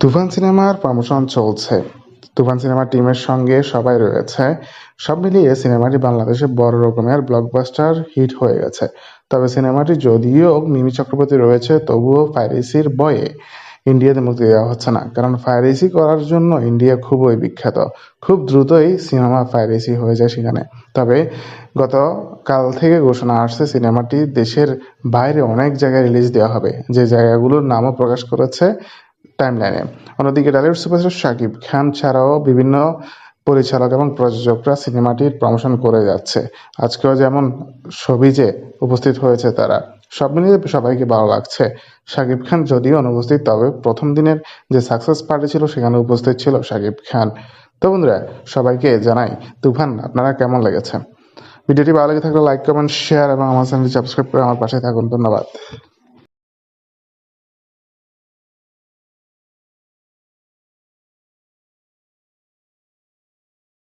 তুফান সিনেমার প্রমোশন চলছে। তুফান সিনেমার টিমের সঙ্গে সবাই রয়েছে। সব মিলিয়ে সিনেমাটি বাংলাদেশে বড় রকমের ব্লকবাস্টার হিট হয়ে গেছে। তবে সিনেমাটি যদিও মিমি চক্রবর্তী রয়েছে, তবুও পাইরেসির বয়ে ইন্ডিয়াতে মুক্তি দেওয়া হচ্ছে না। কারণ পাইরেসি করার জন্য ইন্ডিয়া খুবই বিখ্যাত। খুব দ্রুতই সিনেমা পাইরেসি হয়ে যায় সেখানে। তবে গত কাল থেকে ঘোষণা আসছে, সিনেমাটি দেশের বাইরে অনেক জায়গায় রিলিজ দেওয়া হবে। যে জায়গাগুলোর নামও প্রকাশ করেছে টাইমলাইনে অন্যদিকে টলিউড সুপারস্টার শাকিব খান ছাড়াও বিভিন্ন পরিচালক এবং প্রযোজকরা সিনেমাটির প্রমোশন করে যাচ্ছে। আজকেও যেমন সবিজে উপস্থিত হয়েছে তারা। সব মিলিয়ে সবাইকে ভালো লাগছে। শাকিব খান যদিও অনুপস্থিত, তবে প্রথম দিনের যে সাকসেস পার্টি ছিল সেখানে উপস্থিত ছিল শাকিব খান। তো বন্ধুরা, সবাইকে জানাই, তুফান, আপনারা কেমন লেগেছে? ভিডিওটি ভালো লেগে থাকলে লাইক কমেন্ট শেয়ার এবং আমার চ্যানেলটি সাবস্ক্রাইব করে আমার পাশে থাকুন। ধন্যবাদ।